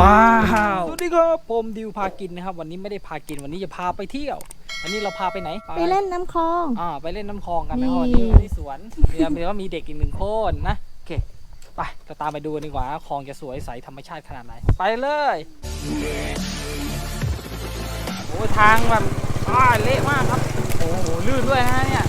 ว้าว สวัสดีครับผมดิวพากินนะครับ วันนี้ไม่ได้พากินวันนี้จะพาไปเที่ยว วันนี้เราพาไปไหน ไปเล่นน้ำคลอง อ่าไปเล่นน้ำคลองกันนะนี่วันนี้ที่สวนเดี๋ยวเดี๋ยวมีเด็กอีกหนึ่งคนนะโอเคไปเราตามไปดูกันดีกว่าคลองจะสวยใสธรรมชาติขนาดไหนไปเลยโอ้ยทางแบบอ่าเละมากครับโอ้โหลื่นด้วยนะเนี่ย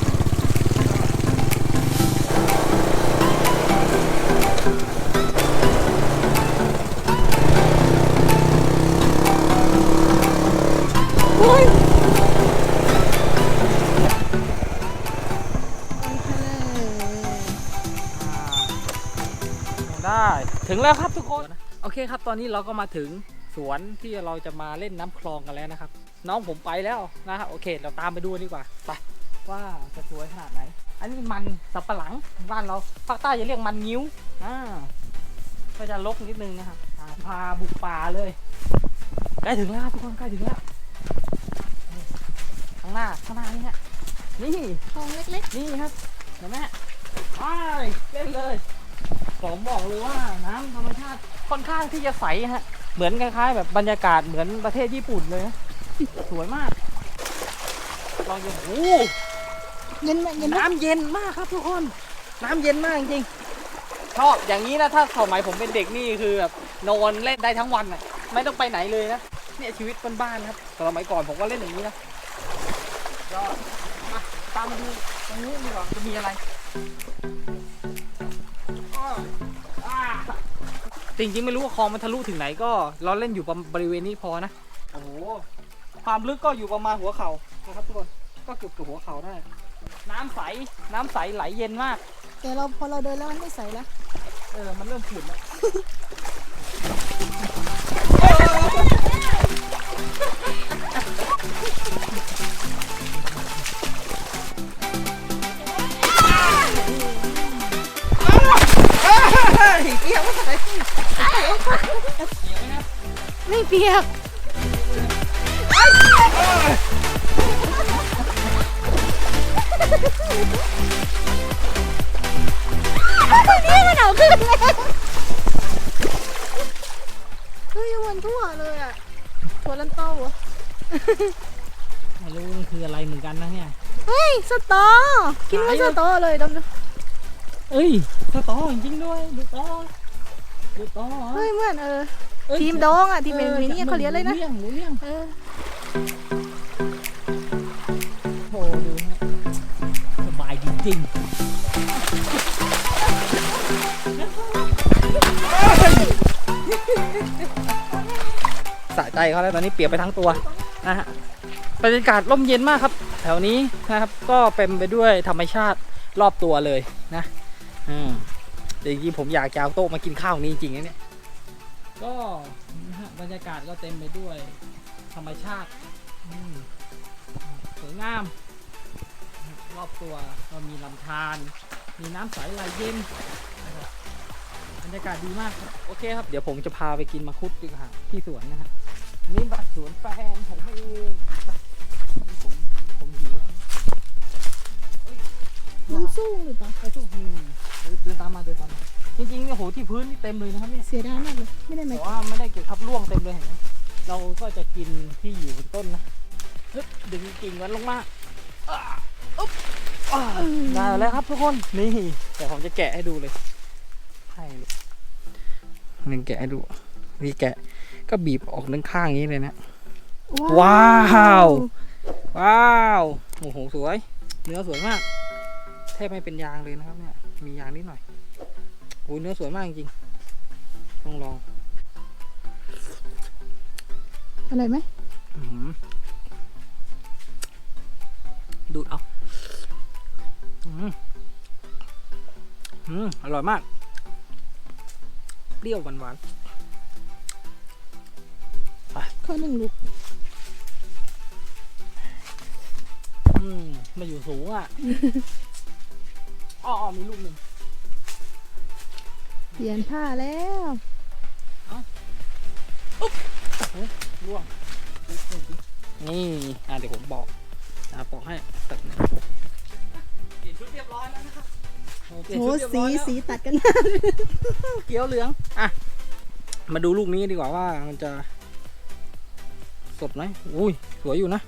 ถึงแล้วครับทุกคน โอเคครับ ตอนนี้เราก็มาถึงสวนที่เราจะมาเล่นน้ำคลองกันแล้วนะครับ น้องผมไปแล้วนะครับโอเค เราตามไปดูดีกว่าไปว่าจะสวยขนาดไหน อันนี้มันสับปะหลังบ้านเราภาคใต้จะเรียกมันงิ้วอ่าก็จะลกนิดนึงนะครับอ่าพาบุกป่าเลยใกล้ถึงแล้วครับทุกคนใกล้ถึงแล้วนี่ข้างหน้าข้างหน้านี่ฮะนี่คลองเล็กนี่ครับเห็นไหมไปเล่นเลย ผมบอกเลยว่าน้ำธรรมชาติค่อนข้างที่จะใสฮะ เหมือนคล้ายๆแบบบรรยากาศเหมือนประเทศญี่ปุ่นเลยนะสวยมาก ลองดูโอ้เย็นไหมเย็นไหมน้ำเย็นมากครับทุกคน น้ำเย็นมากจริงๆชอบอย่างนี้นะถ้าสมัยผมเป็นเด็กนี่คือแบบนอนเล่นได้ทั้งวันอะ ไม่ต้องไปไหนเลยนะเนี่ยชีวิตบ้านๆครับสมัยก่อนผมก็เล่นอย่างนี้นะก็มาตามมาดูตรงนี้ดีกว่าจะมีอะไร จริงๆไม่รู้ว่าคลองมันทะลุถึงไหนก็เราเล่นอยู่บริเวณนี้พอนะโอ้โหความลึกก็อยู่ประมาณหัวเข่านะครับทุกคนก็เกือบกับหัวเข่าได้ น้ำใสน้ำใสไหลเย็นมาก แต่เราพอเราเดินแล้วมันไม่ใสแล้วเออมันเริ่มขุ่นแล้ว ไม่ใส่เปียกไหมครับไม่เปียกนี่มันหนาวขึ้นเลยเฮ้ยวันทั่วเลยอะหัวลันโตวะไม่รู้มันคืออะไรเหมือนกันนะเนี่ย เฮ้ยสตอ กินเหมันสตอเลยดมดูเอ้ยสตอจริงๆด้วยดูตอ ดูตอเฮ้ยเหมือนเออเอ้ยทีมโดงอะ ทีมเป็นมินี่เขาเลี้ยงเลยนะรู้เรื่องรู้เรื่องเออโหดูฮะสบายจริงๆสะใจเขาแล้วตอนนี้เปียกไปทั้งตัวนะฮะบรรยากาศร่มเย็นมากครับ แถวนี้นะครับก็เป็นไปด้วยธรรมชาติรอบตัวเลยนะ อืม แต่จริงๆผมอยากจะเอาโต๊ะมากินข้าวนี้จริงๆนะเนี่ย ก็นะฮะบรรยากาศก็เต็มไปด้วย ธรรมชาติอืมสวยงาม รอบตัวก็มีลำธารมีน้ำใสไหลเย็นนะครับบรรยากาศดีมากครับโอเคครับ เดี๋ยวผมจะพาไปกินมังคุดดีกว่าที่สวนนะฮะนี่บัตรสวนแฟนผมเองนี่ผมผมหิวมันสู้หรือเปล่าไป พื้นนี่เต็มเลยนะครับเนี่ยเสียดายมากเลย ไม่ได้ไหมแต่ว่าไม่ได้เก็บทับร่วงเต็มเลยเห็นไหมเราก็จะกินที่อยู่บนต้นนะฮึบดึงกิ่งมันลงมาอ่าอุ๊บอ่าได้แล้วครับทุกคน นี่เดี๋ยวผมจะแกะให้ดูเลยให้ดูนี่แกะให้ดู นี่แกะก็บีบออกด้านข้างอย่างนี้เลยนะ ว้าว ว้าวโอ้โหสวย เนื้อสวยมาก แทบไม่เป็นยางเลยนะครับเนี่ย มียางนิดหน่อย โอ้ยเนื้อสวยมากจริงๆลองลองอะไรไหมอื้อหือดูดเอาอืมอืมอร่อยมาก เปรี้ยวหวานหวานข้อหนึ่งลูกๆอืมมาอยู่สูงอะ อ้อๆมีลูกหนึ่ง เปลี่ยนผ้าแล้วร่วงนี่อะเดี๋ยวผมบอกอะบอกให้ตัดหนึ่งเปลี่ยนชุดเรียบร้อยแล้วนะครับโอ้เปลี่ยนโหชุดเรียบสีร้อยแล้วสีตัดกันเขียวเหลืองอะมาดูลูกนี้ดีกว่าว่ามันจะ สดไหมอุ้ยสวยอยู่นะ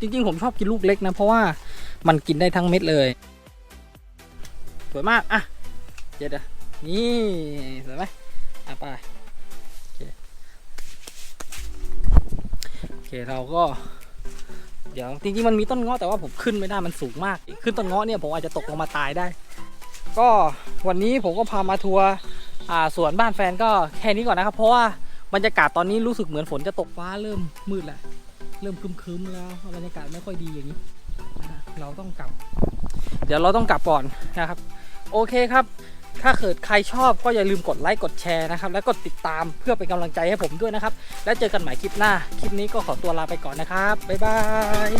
จริงๆ ผมชอบกินลูกเล็กนะ เพราะว่ามันกินได้ทั้งเม็ดเลย สวยมาก อะ เดี๋ยวเดี๋ยวนี่สวยไหมอะไปโอเคโอเคเราก็ เดี๋ยวจริงๆมันมีต้นเงาะแต่ว่าผมขึ้นไม่ได้มันสูงมาก ขึ้นต้นเงาะเนี่ยผมอาจจะตกลงมาตายได้ ก็วันนี้ผมก็พามาทัวร์อ่าสวนบ้านแฟนก็แค่นี้ก่อนนะครับ เพราะว่าบรรยากาศตอนนี้รู้สึกเหมือนฝนจะตกฟ้าเริ่มมืดแล้วเริ่มครึ้มๆแล้วบรรยากาศไม่ค่อยดีอย่างนี้เราต้องกลับ เดี๋ยวเราต้องกลับก่อนนะครับ โอเคครับ ถ้าเกิดใครชอบก็อย่าลืมกดไลค์กดแชร์นะครับ และกดติดตามเพื่อเป็นกำลังใจให้ผมด้วยนะครับ แล้วเจอกันใหม่คลิปหน้า คลิปนี้ก็ขอตัวลาไปก่อนนะครับ บ๊ายบาย